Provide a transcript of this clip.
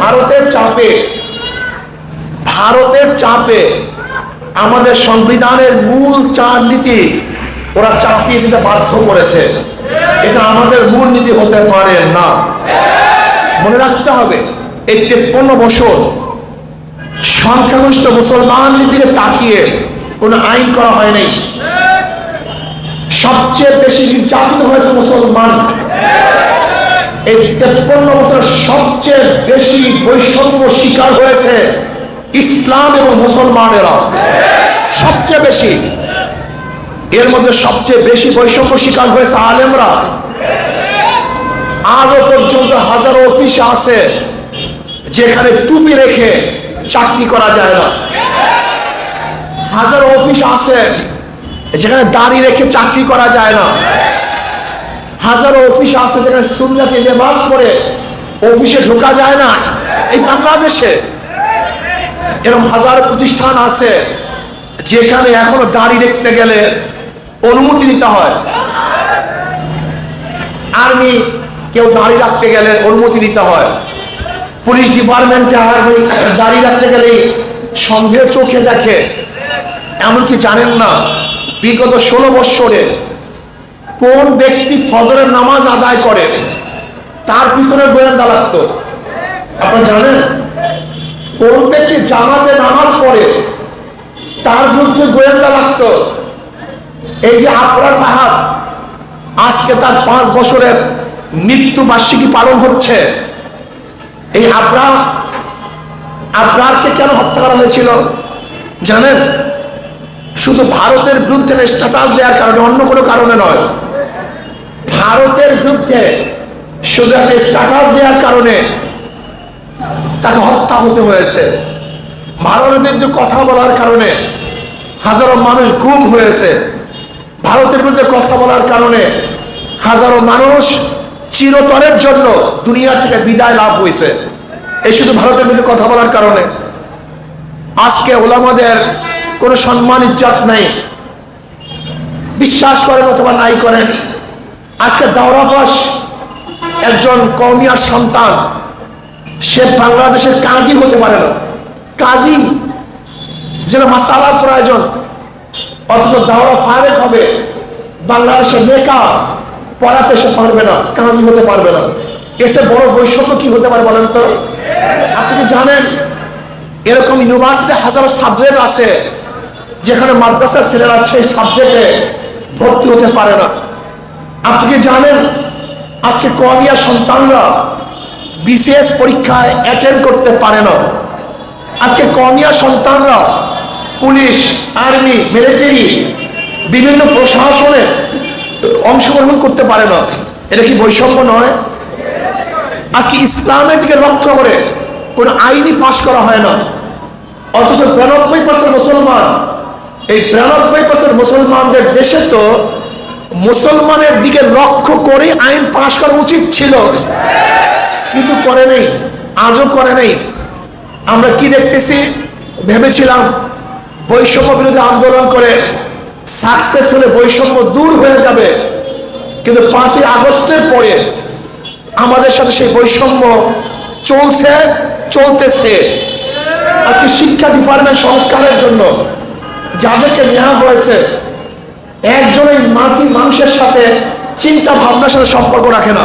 ভারতের চাপে ভারতের চাপে আমাদের সংবিধানের মূল চার নীতি ওরা চাপিয়ে দিতে বাধ্য করেছে। এটা আমাদের মূল নীতি হতে পারে না। মনে রাখতে হবে এই তেপ্পন্ন বছর সংখ্যাগরিষ্ঠ মুসলমানদের দিকে তাকিয়ে কোনো আইন করা হয় নাই। সবচেয়ে বেশি নির্যাতিত হয়েছে মুসলমান। এই তেপ্পন্ন বছর সবচেয়ে বেশি বৈষম্য শিকার হয়েছে ইসলাম এবং মুসলমানেরা। সবচেয়ে বেশি। এর মধ্যে সবচেয়ে বেশি বৈষম্য শিকার হয়েছে আলেমরা। আজও পর্যন্ত হাজারো অফিসে আছে যেখানে টুপি রেখে চাকরি করা যায় না। হাজারো অফিস আছে যেখানে দাড়ি রেখে চাকরি করা যায় না। হাজারো অফিস আছে যেখানে সুন্নাতি লেবাস পরে অফিসে ঢোকা যায় না। এই বাংলাদেশে এরকম হাজার প্রতিষ্ঠান আছে যেখানে এখনও দাড়ি রাখতে গেলে অনুমতি নিতে হয়। আর্মি কেউ দাড়ি রাখতে গেলে অনুমতি নিতে হয়। পুলিশ ডিপার্টমেন্টে আর্মি দাড়ি রাখতে গেলে সন্দেহ চোখে দেখে। এমনকি জানেন না, বিগত ষোলো বৎসরে কোন ব্যক্তি ফজরের নামাজ আদায় করে, তার পিছনে গোয়েন্দা লাগতো। আপনারা জানেন ব্যক্তি জামাতে নামাজ পড়ে তার বিরুদ্ধে গোয়েন্দা লাগতো। এই যে আপনার ফাহাদ, আজকে তার পাঁচ বছরের মৃত্যু বার্ষিকী পালন হচ্ছে। এই আবরা, আবরারকে কেন হত্যা করা হয়েছিল? জানেন, শুধু ভারতের বিরুদ্ধে স্ট্যাটাস দেওয়ার কারণে, অন্য কোনো কারণে নয়। ভারতের বিরুদ্ধে শুধু একটা স্ট্যাটাস দেওয়ার কারণে তাকে হত্যা হতে হয়েছে। ভারতের বিরুদ্ধে কথা বলার কারণে হাজারো মানুষ গুম হয়েছে। ভারতের বিরুদ্ধে কথা বলার কারণে হাজারো মানুষ চিরতরের জন্য দুনিয়া থেকে বিদায় লাভ হয়েছে। এই শুধু ভারতের বিরুদ্ধে কথা বলার কারণে। আজকে ওলামাদের কোনো সম্মান ইজ্জত নাই। বিশ্বাস করেন অথবা নাই করেন। আজকে দাওরাবাস একজন কৌমিয়ার সন্তান সে বাংলাদেশের কাজী হতে পারে না। কাজী যেন মাসালার প্রয়োজন, অথচ দাওরা ফারেক হবে। বাংলাদেশের মেকা পড়াতে সে পারবে না, কাজী হতে পারবে না। এসে বড় বৈষম্য কি হতে পারে বলেন তো? আপনি জানেন, এরকম ইউনিভার্সিটি হাজারো সাবজেক্ট আছে, যেখানে মাদ্রাসার ছেলেরা সেই সাবজেক্টে ভর্তি হতে পারে না। আপনি জানেন, আজকে কমিয়া সন্তানরা বিশেষ পরীক্ষায় অ্যাটেন্ড করতে পারে না। আজকে কমিয়া সন্তানরা, পুলিশ, আর্মি মিলিটারি বিভিন্ন প্রশাসনে অংশগ্রহণ করতে পারে না। এটা কি বৈষম্য নয়? আজকে ইসলামের দিকে লক্ষ্য করে কোনো আইনই পাশ করা হয় না। অথচ বিরানব্বই পার্সেন্ট মুসলমান, এই বিরানব্বই পার্সেন্ট মুসলমানদের দেশে তো মুসলমানের দিকে লক্ষ্য করে আইন পাশ করা উচিত ছিল। করে নেই, আজও করে নেই। আমরা কি দেখতেছি? ভেবেছিলাম বৈষম্য বিরোধী আন্দোলন করে সাকসেস হলে বৈষম্য দূর হয়ে যাবে। কিন্তু পাঁচই আগস্টের পরে আমাদের সাথে সেই বৈষম্য চলছে, চলতেছে। আজকে শিক্ষা ডিপার্টমেন্ট সংস্কারের জন্য যাদেরকে নেওয়া হয়েছে একজন এই মাটির মানুষের সাথে চিন্তা ভাবনার সাথে সম্পর্ক রাখে না।